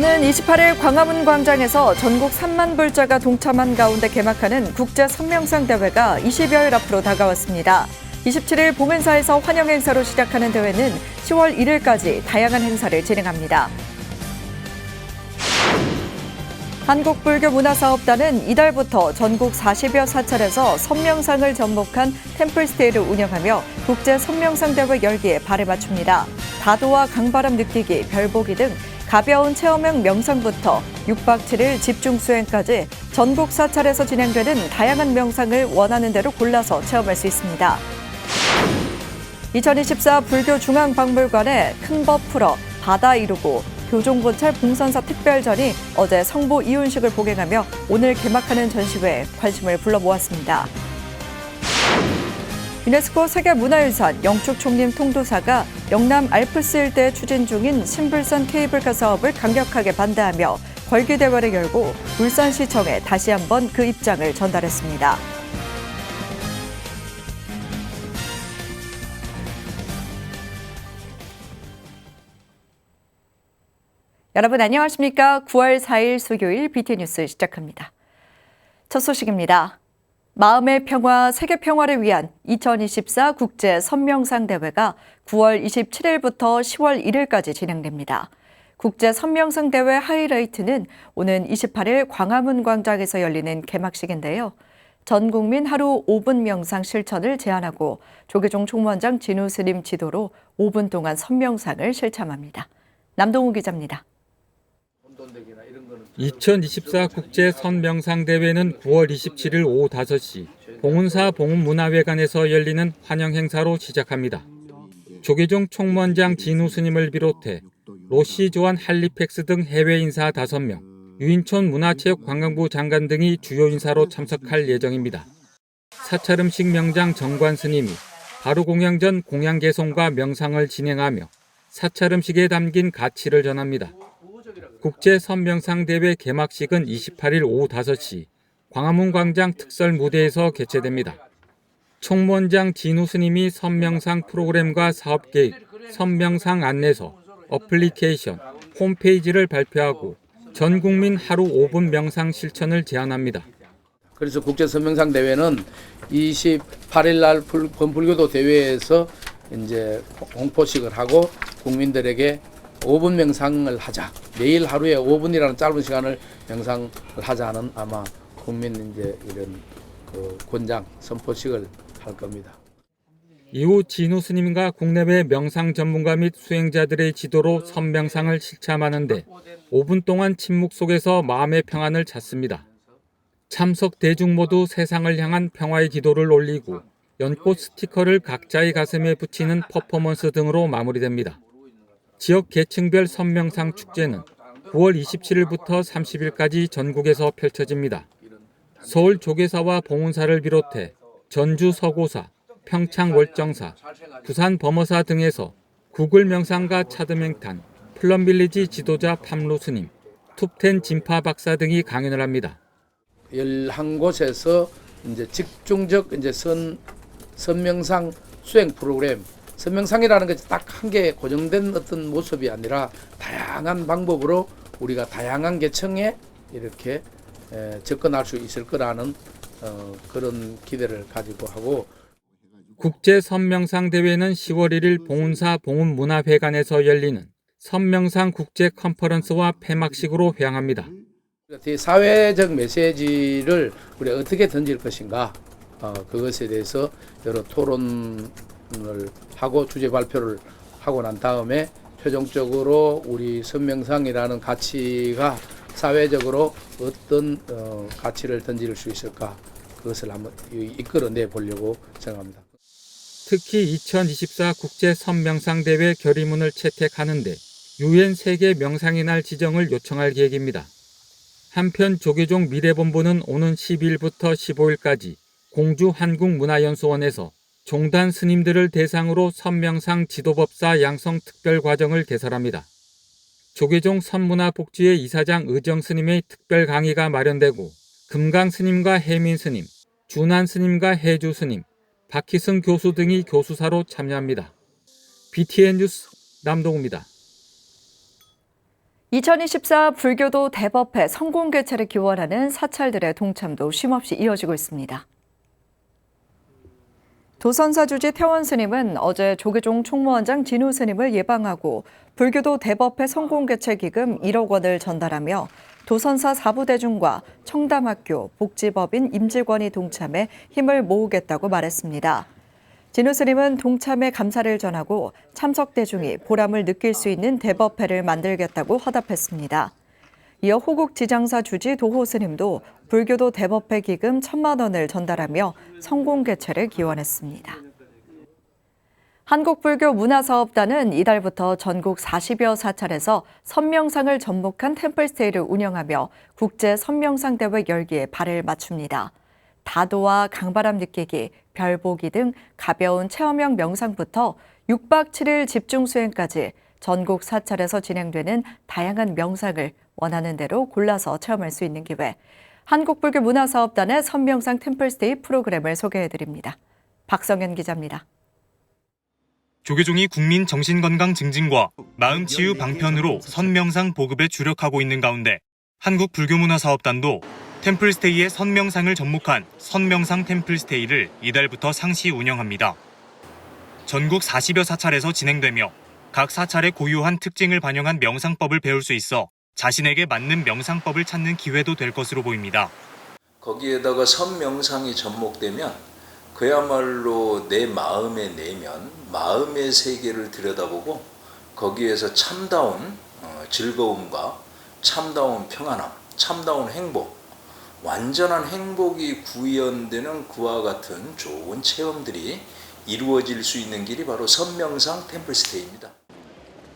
오는 28일 광화문 광장에서 전국 3만 불자가 동참한 가운데 개막하는 국제 선명상 대회가 20여일 앞으로 다가왔습니다. 27일 봉은사에서 환영 행사로 시작하는 대회는 10월 1일까지 다양한 행사를 진행합니다. 한국불교문화사업단은 이달부터 전국 40여 사찰에서 선명상을 접목한 템플스테이를 운영하며 국제 선명상 대회 열기에 발을 맞춥니다. 다도와 강바람 느끼기, 별보기 등 가벼운 체험형 명상부터 6박 7일 집중 수행까지 전국 사찰에서 진행되는 다양한 명상을 원하는 대로 골라서 체험할 수 있습니다. 2024 불교중앙박물관의 큰 법 풀어 바다 이루고 교종고찰 봉선사 특별전이 어제 성보 이윤식을 복행하며 오늘 개막하는 전시회에 관심을 불러 모았습니다. 유네스코 세계문화유산 영축총림 통도사가 영남 알프스 일대에 추진 중인 신불선 케이블카 사업을 강력하게 반대하며 걸기대화를 열고 울산시청에 다시 한번 그 입장을 전달했습니다. 여러분 안녕하십니까? 9월 4일 수요일 BT뉴스 시작합니다. 첫 소식입니다. 마음의 평화, 세계 평화를 위한 2024 국제 선명상 대회가 9월 27일부터 10월 1일까지 진행됩니다. 국제 선명상 대회 하이라이트는 오는 28일 광화문 광장에서 열리는 개막식인데요. 전 국민 하루 5분 명상 실천을 제안하고 조계종 총무원장 진우 스님 지도로 5분 동안 선명상을 실참합니다. 남동우 기자입니다. 2024 국제 선명상 대회는 9월 27일 오후 5시 봉은사 봉은문화회관에서 열리는 환영 행사로 시작합니다. 조계종 총무원장 진우 스님을 비롯해 로시 조한 할리펙스 등 해외 인사 5명, 유인촌 문화체육관광부 장관 등이 주요 인사로 참석할 예정입니다. 사찰 음식 명장 정관 스님이 바로 공양 전 공양 개송과 명상을 진행하며 사찰 음식에 담긴 가치를 전합니다. 국제 선명상 대회 개막식은 28일 오후 5시 광화문 광장 특설 무대에서 개최됩니다. 총무원장 진우 스님이 선명상 프로그램과 사업 계획, 선명상 안내서, 어플리케이션, 홈페이지를 발표하고 전 국민 하루 5분 명상 실천을 제안합니다. 그래서 국제 선명상 대회는 28일 날 불- 범불교도 대회에서 이제 홍포식을 하고 국민들에게 5분 명상을 하자. 매일 하루에 5분이라는 짧은 시간을 명상을 하자는 아마 국민 이제 이런 그 권장 선포식을 할 겁니다. 이후 진우 스님과 국내외 명상 전문가 및 수행자들의 지도로 선명상을 실참하는데 5분 동안 침묵 속에서 마음의 평안을 찾습니다. 참석 대중 모두 세상을 향한 평화의 기도를 올리고 연꽃 스티커를 각자의 가슴에 붙이는 퍼포먼스 등으로 마무리됩니다. 지역 계층별 선명상 축제는 9월 27일부터 30일까지 전국에서 펼쳐집니다. 서울 조계사와 봉은사를 비롯해 전주 서고사, 평창 월정사, 부산 범어사 등에서 구글 명상가 차드맹탄, 플럼빌리지 지도자 팜루 스님, 툭텐 진파 박사 등이 강연을 합니다. 11곳에서 이제 집중적 이제 선 선명상 수행 프로그램 선명상이라는 것이 딱 한 개 고정된 어떤 모습이 아니라 다양한 방법으로 우리가 다양한 계층에 이렇게 에, 접근할 수 있을 거라는 어, 그런 기대를 가지고 하고 국제 선명상 대회는 10월 1일 봉은사 봉은문화회관에서 열리는 선명상 국제 컨퍼런스와 폐막식으로 회항합니다. 이 사회적 메시지를 우리가 어떻게 던질 것인가 어, 그것에 대해서 여러 토론을 하고 주제 발표를 하고 난 다음에 최종적으로 우리 선명상이라는 가치가 사회적으로 어떤 어, 가치를 던질 수 있을까 그것을 한번 이- 이끌어내 보려고 생각합니다. 특히 2024 국제 선명상 대회 결의문을 채택하는데 유엔 세계 명상의 날 지정을 요청할 계획입니다. 한편 조계종 미래본부는 오는 12일부터 15일까지 공주 한국문화연수원에서 종단 스님들을 대상으로 선명상 지도법사 양성 특별 과정을 개설합니다. 조계종 선문화복지회 이사장 의정 스님의 특별 강의가 마련되고 금강 스님과 해민 스님, 준한 스님과 해주 스님, 박희승 교수 등이 교수사로 참여합니다. BTN 뉴스 남동우입니다. 2024 불교도 대법회 성공 개최를 기원하는 사찰들의 동참도 쉼없이 이어지고 있습니다. 도선사 주지 태원 스님은 어제 조계종 총무원장 진우 스님을 예방하고 불교도 대법회 성공 개최 기금 1억 원을 전달하며 도선사 사부대중과 청담학교, 복지법인 임직원이 동참해 힘을 모으겠다고 말했습니다. 진우 스님은 동참에 감사를 전하고 참석 대중이 보람을 느낄 수 있는 대법회를 만들겠다고 화답했습니다. 이어 호국 지장사 주지 도호 스님도 불교도 대법회 기금 천만 원을 전달하며 성공 개최를 기원했습니다. 한국불교문화사업단은 이달부터 전국 40여 사찰에서 선명상을 접목한 템플스테이를 운영하며 국제 선명상 대회 열기에 발을 맞춥니다. 다도와 강바람 느끼기, 별보기 등 가벼운 체험형 명상부터 6박 7일 집중 수행까지 전국 사찰에서 진행되는 다양한 명상을 원하는 대로 골라서 체험할 수 있는 기회. 한국불교문화사업단의 선명상 템플스테이 프로그램을 소개해드립니다. 박성현 기자입니다. 조계종이 국민 정신건강 증진과 마음치유 방편으로 선명상 보급에 주력하고 있는 가운데 한국불교문화사업단도 템플스테이의 선명상을 접목한 선명상 템플스테이를 이달부터 상시 운영합니다. 전국 40여 사찰에서 진행되며 각 사찰의 고유한 특징을 반영한 명상법을 배울 수 있어 자신에게 맞는 명상법을 찾는 기회도 될 것으로 보입니다. 거기에다가 선명상이 접목되면 그야말로 내 마음의 내면, 마음의 세계를 들여다보고 거기에서 참다운 어, 즐거움과 참다운 평안함, 참다운 행복, 완전한 행복이 구현되는 그와 같은 좋은 체험들이 이루어질 수 있는 길이 바로 선명상 템플스테이입니다.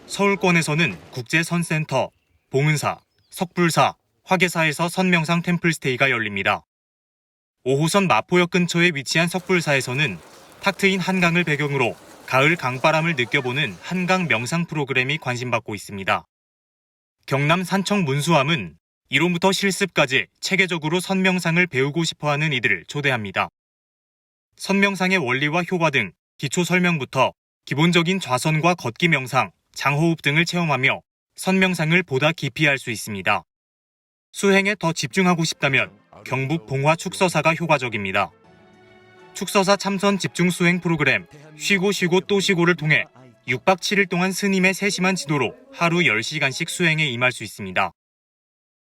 서울권에서는 국제선센터, 봉은사, 석불사, 화계사에서 선명상 템플스테이가 열립니다. 5호선 마포역 근처에 위치한 석불사에서는 탁 트인 한강을 배경으로 가을 강바람을 느껴보는 한강 명상 프로그램이 관심받고 있습니다. 경남 산청 문수함은 이론부터 실습까지 체계적으로 선명상을 배우고 싶어 하는 이들을 초대합니다. 선명상의 원리와 효과 등 기초 설명부터 기본적인 좌선과 걷기 명상, 장호흡 등을 체험하며 선명상을 보다 깊이 할수 있습니다. 수행에 더 집중하고 싶다면 경북 봉화 축서사가 효과적입니다. 축서사 참선 집중 수행 프로그램 쉬고 쉬고 또 쉬고를 통해 6박 7일 동안 스님의 세심한 지도로 하루 10시간씩 수행에 임할 수 있습니다.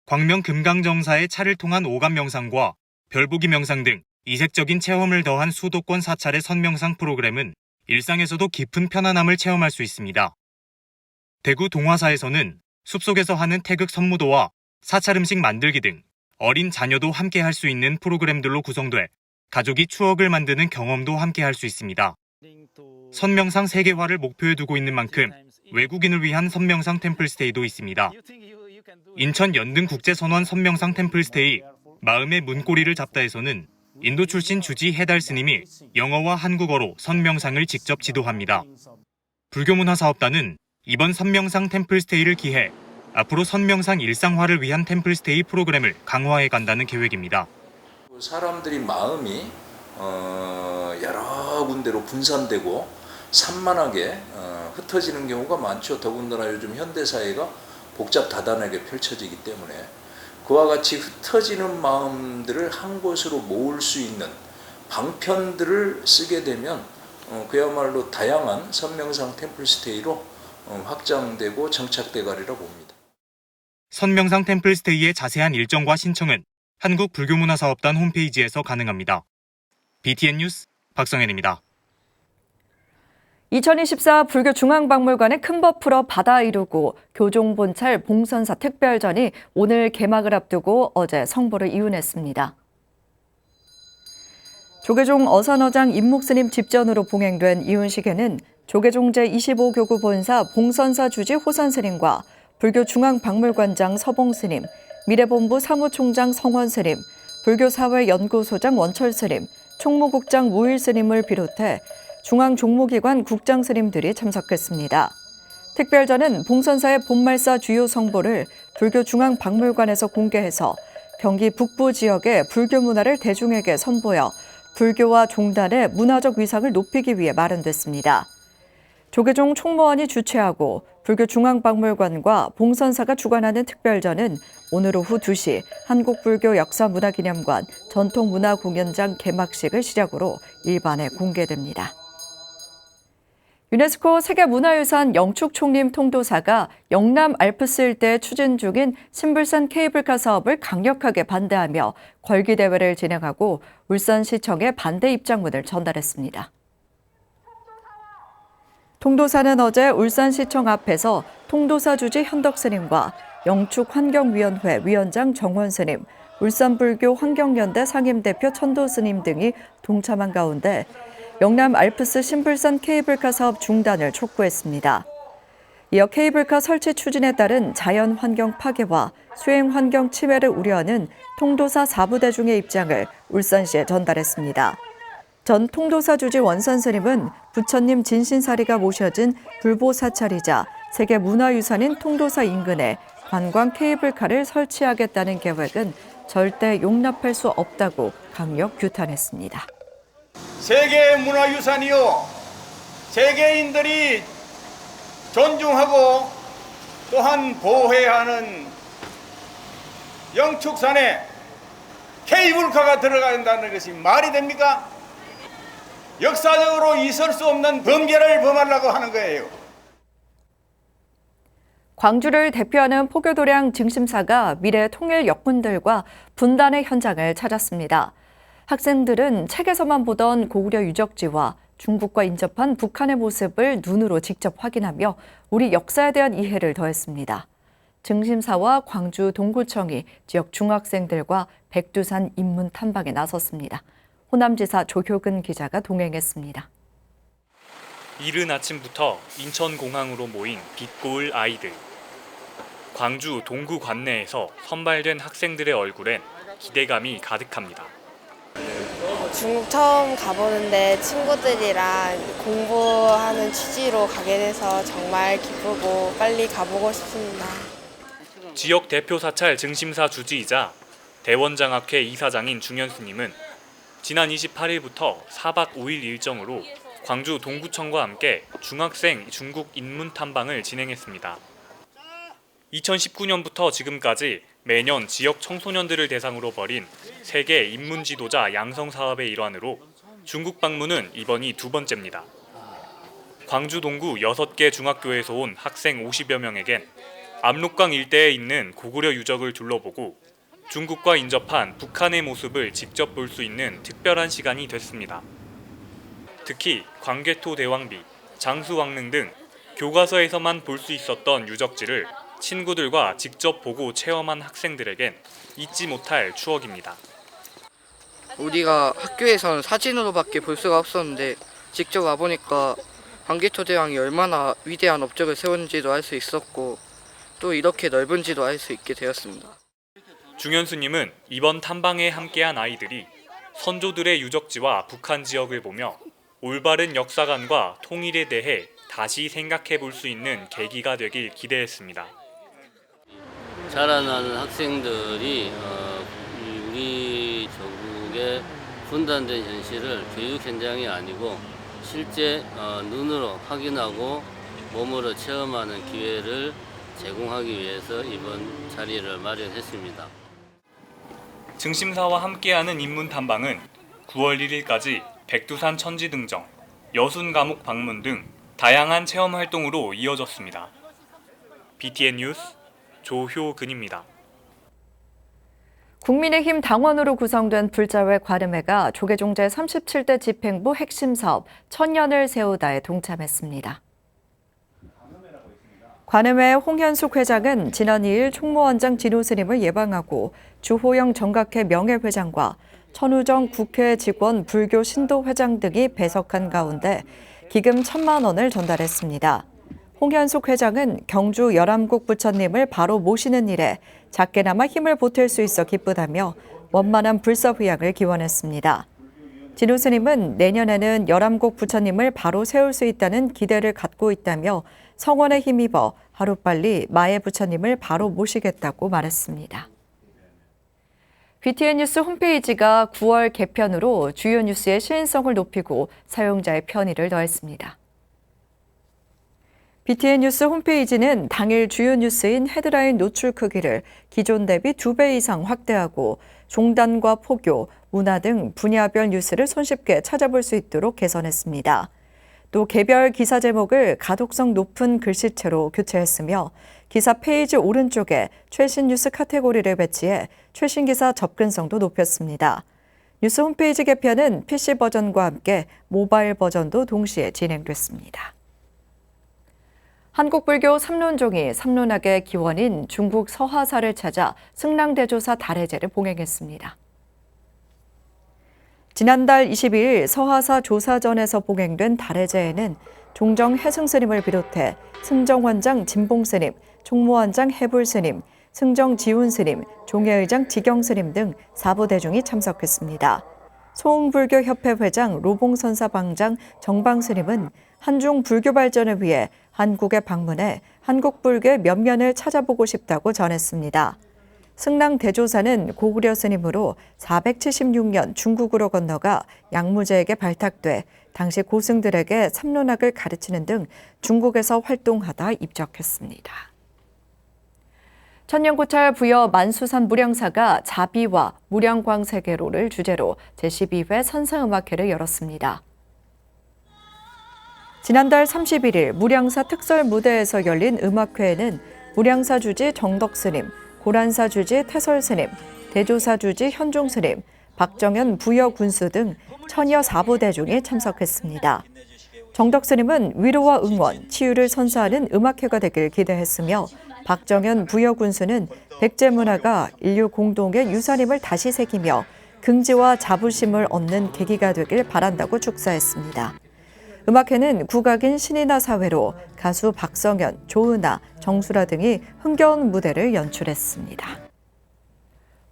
광명 금강정사의 차를 통한 오감 명상과 별보기 명상 등 이색적인 체험을 더한 수도권 사찰의 선명상 프로그램은 일상에서도 깊은 편안함을 체험할 수 있습니다. 대구 동화사에서는 숲속에서 하는 태극 선무도와 사찰 음식 만들기 등 어린 자녀도 함께 할 수 있는 프로그램들로 구성돼 가족이 추억을 만드는 경험도 함께 할 수 있습니다. 선명상 세계화를 목표에 두고 있는 만큼 외국인을 위한 선명상 템플스테이도 있습니다. 인천 연등 국제선원 선명상 템플스테이 마음의 문고리를 잡다에서는 인도 출신 주지 해달 스님이 영어와 한국어로 선명상을 직접 지도합니다. 불교문화사업단은 이번 선명상 템플스테이를 기해 앞으로 선명상 일상화를 위한 템플스테이 프로그램을 강화해 간다는 계획입니다. 사람들이 마음이 어, 여러 군데로 분산되고 산만하게 어, 흩어지는 경우가 많죠. 더군다나 요즘 현대 사회가 복잡 다단하게 펼쳐지기 때문에 그와 같이 흩어지는 마음들을 한 곳으로 모을 수 있는 방편들을 쓰게 되면 어, 그야말로 다양한 선명상 템플스테이로 어, 확장되고 정착돼 가리라 봅니다. 선명상 템플스테이의 자세한 일정과 신청은 한국불교문화사업단 홈페이지에서 가능합니다. BTN 뉴스 박성현입니다. 2024 불교중앙박물관의 큰법 풀어 바다 이루고 교종본찰 봉선사 특별전이 오늘 개막을 앞두고 어제 성보를 이운했습니다. 조계종 어선어장 임묵스님 집전으로 봉행된 이운식에는 조계종 제 25교구 본사 봉선사 주지 호선 스님과 불교중앙박물관장 서봉 스님, 미래본부 사무총장 성원 스님, 불교사회연구소장 원철 스님, 총무국장 무일 스님을 비롯해 중앙종무기관 국장 스님들이 참석했습니다. 특별전은 봉선사의 본말사 주요 성보를 불교중앙박물관에서 공개해서 경기 북부 지역의 불교 문화를 대중에게 선보여 불교와 종단의 문화적 위상을 높이기 위해 마련됐습니다. 조계종 총무원이 주최하고 불교 중앙박물관과 봉선사가 주관하는 특별전은 오늘 오후 2시 한국불교 역사문화기념관 전통문화공연장 개막식을 시작으로 일반에 공개됩니다. 유네스코 세계문화유산 영축총림 통도사가 영남 알프스 일대에 추진 중인 신불산 케이블카 사업을 강력하게 반대하며 걸기대회를 진행하고 울산시청에 반대 입장문을 전달했습니다. 통도사는 어제 울산시청 앞에서 통도사 주지 현덕 스님과 영축환경위원회 위원장 정원 스님, 울산불교 환경연대 상임대표 천도 스님 등이 동참한 가운데 영남 알프스 신불산 케이블카 사업 중단을 촉구했습니다. 이어 케이블카 설치 추진에 따른 자연 환경 파괴와 수행 환경 침해를 우려하는 통도사 4부대 중의 입장을 울산시에 전달했습니다. 전 통도사 주지 원산 스님은 부처님 진신사리가 모셔진 불보 사찰이자 세계 문화유산인 통도사 인근에 관광 케이블카를 설치하겠다는 계획은 절대 용납할 수 없다고 강력 규탄했습니다. 세계 문화유산이요 세계인들이 존중하고 또한 보호해야 하는 영축산에 케이블카가 들어간다는 것이 말이 됩니까? 역사적으로 있을 수 없는 범죄를 범하려고 하는 거예요. 광주를 대표하는 포교도량 증심사가 미래 통일 역군들과 분단의 현장을 찾았습니다. 학생들은 책에서만 보던 고구려 유적지와 중국과 인접한 북한의 모습을 눈으로 직접 확인하며 우리 역사에 대한 이해를 더했습니다. 증심사와 광주 동구청이 지역 중학생들과 백두산 인문 탐방에 나섰습니다. 호남지사 조효근 기자가 동행했습니다. 이른 아침부터 인천공항으로 모인 빛고울 아이들. 광주 동구 관내에서 선발된 학생들의 얼굴엔 기대감이 가득합니다. 중국 처음 가보는데 친구들이랑 공부하는 취지로 가게 돼서 정말 기쁘고 빨리 가보고 싶습니다. 지역 대표 사찰 증심사 주지이자 대원장학회 이사장인 중현스님은 지난 28일부터 4박 5일 일정으로 광주 동구청과 함께 중학생 중국 인문 탐방을 진행했습니다. 2019년부터 지금까지 매년 지역 청소년들을 대상으로 벌인 세계 인문 지도자 양성 사업의 일환으로 중국 방문은 이번이 두 번째입니다. 광주 동구 6개 중학교에서 온 학생 50여 명에겐 압록강 일대에 있는 고구려 유적을 둘러보고 중국과 인접한 북한의 모습을 직접 볼 수 있는 특별한 시간이 됐습니다. 특히 광개토 대왕비, 장수왕릉 등 교과서에서만 볼 수 있었던 유적지를 친구들과 직접 보고 체험한 학생들에겐 잊지 못할 추억입니다. 우리가 학교에서는 사진으로밖에 볼 수가 없었는데 직접 와보니까 광개토 대왕이 얼마나 위대한 업적을 세웠는지도 알 수 있었고 또 이렇게 넓은지도 알 수 있게 되었습니다. 중현수님은 이번 탐방에 함께한 아이들이 선조들의 유적지와 북한 지역을 보며 올바른 역사관과 통일에 대해 다시 생각해 볼 수 있는 계기가 되길 기대했습니다. 자라나는 학생들이 어, 이 우리 조국의 분단된 현실을 교육 현장이 아니고 실제 어, 눈으로 확인하고 몸으로 체험하는 기회를 제공하기 위해서 이번 자리를 마련했습니다. 증심사와 함께하는 인문 탐방은 9월 1일까지 백두산 천지 등정, 여순 감옥 방문 등 다양한 체험 활동으로 이어졌습니다. BTN 뉴스 조효근입니다. 국민의힘 당원으로 구성된 불자회 관음회가 조계종 제 37대 집행부 핵심 사업 천년을 세우다에 동참했습니다. 관음회 홍현숙 회장은 지난 2일 총무원장 진호 스님을 예방하고 주호영 정각회 명예회장과 천우정 국회 직원 불교 신도 회장 등이 배석한 가운데 기금 천만 원을 전달했습니다. 홍현숙 회장은 경주 열암국 부처님을 바로 모시는 일에 작게나마 힘을 보탤 수 있어 기쁘다며 원만한 불사후양을 기원했습니다. 진우 스님은 내년에는 열암국 부처님을 바로 세울 수 있다는 기대를 갖고 있다며 성원에 힘입어 하루빨리 마의 부처님을 바로 모시겠다고 말했습니다. BTN 뉴스 홈페이지가 9월 개편으로 주요 뉴스의 시인성을 높이고 사용자의 편의를 더했습니다. BTN 뉴스 홈페이지는 당일 주요 뉴스인 헤드라인 노출 크기를 기존 대비 2배 이상 확대하고 종단과 포교, 문화 등 분야별 뉴스를 손쉽게 찾아볼 수 있도록 개선했습니다. 또 개별 기사 제목을 가독성 높은 글씨체로 교체했으며 기사 페이지 오른쪽에 최신 뉴스 카테고리를 배치해 최신 기사 접근성도 높였습니다. 뉴스 홈페이지 개편은 PC 버전과 함께 모바일 버전도 동시에 진행됐습니다. 한국불교 삼론종이 삼론학의 기원인 중국 서하사를 찾아 승랑대조사 달해제를 봉행했습니다. 지난달 22일 서하사 조사전에서 봉행된 달해제에는 종정 해승스님을 비롯해 승정원장 진봉스님, 총무원장 해불스님, 승정지훈스님, 종회의장 지경스님 등 사부 대중이 참석했습니다. 소흥불교협회 회장 로봉선사 방장 정방스님은 한중 불교 발전을 위해 한국에 방문해 한국 불교의 면면을 찾아보고 싶다고 전했습니다. 승랑 대조사는 고구려 스님으로 476년 중국으로 건너가 양무제에게 발탁돼 당시 고승들에게 삼론학을 가르치는 등 중국에서 활동하다 입적했습니다. 천년고찰 부여 만수산 무량사가 자비와 무량광 세계로를 주제로 제12회 선사음악회를 열었습니다. 지난달 31일 무량사 특설 무대에서 열린 음악회에는 무량사 주지 정덕 스님, 고란사 주지 태설 스님, 대조사 주지 현종 스님, 박정현 부여 군수 등 천여 사부 대중이 참석했습니다. 정덕 스님은 위로와 응원, 치유를 선사하는 음악회가 되길 기대했으며 박정현 부여 군수는 백제 문화가 인류 공동의 유산임을 다시 새기며 긍지와 자부심을 얻는 계기가 되길 바란다고 축사했습니다. 음악회는 국악인 신이나 사회로 가수 박성현, 조은아, 정수라 등이 흥겨운 무대를 연출했습니다.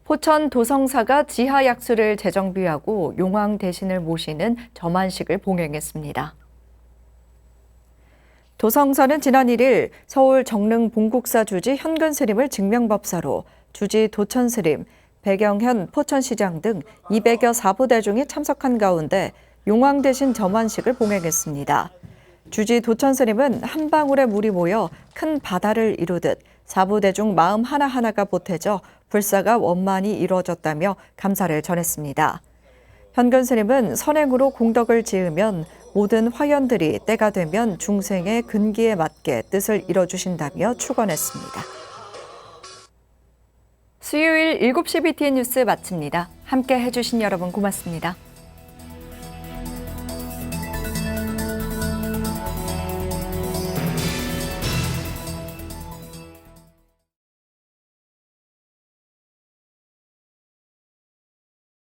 포천 도성사가 지하 약수를 재정비하고 용왕 대신을 모시는 점안식을 봉행했습니다. 도성사는 지난 1일 서울 정릉 봉국사 주지 현근 스님을 증명법사로 주지 도천 스님, 배경현 포천시장 등 200여 사부 대중이 참석한 가운데 용왕 대신 점안식을 봉행했습니다. 주지 도천 스님은 한 방울의 물이 모여 큰 바다를 이루듯 사부 대중 마음 하나하나가 보태져 불사가 원만히 이루어졌다며 감사를 전했습니다. 현근 스님은 선행으로 공덕을 지으면 모든 화연들이 때가 되면 중생의 근기에 맞게 뜻을 이뤄주신다며 축원했습니다. 수요일 7시 BTN 뉴스 마칩니다. 함께 해주신 여러분 고맙습니다.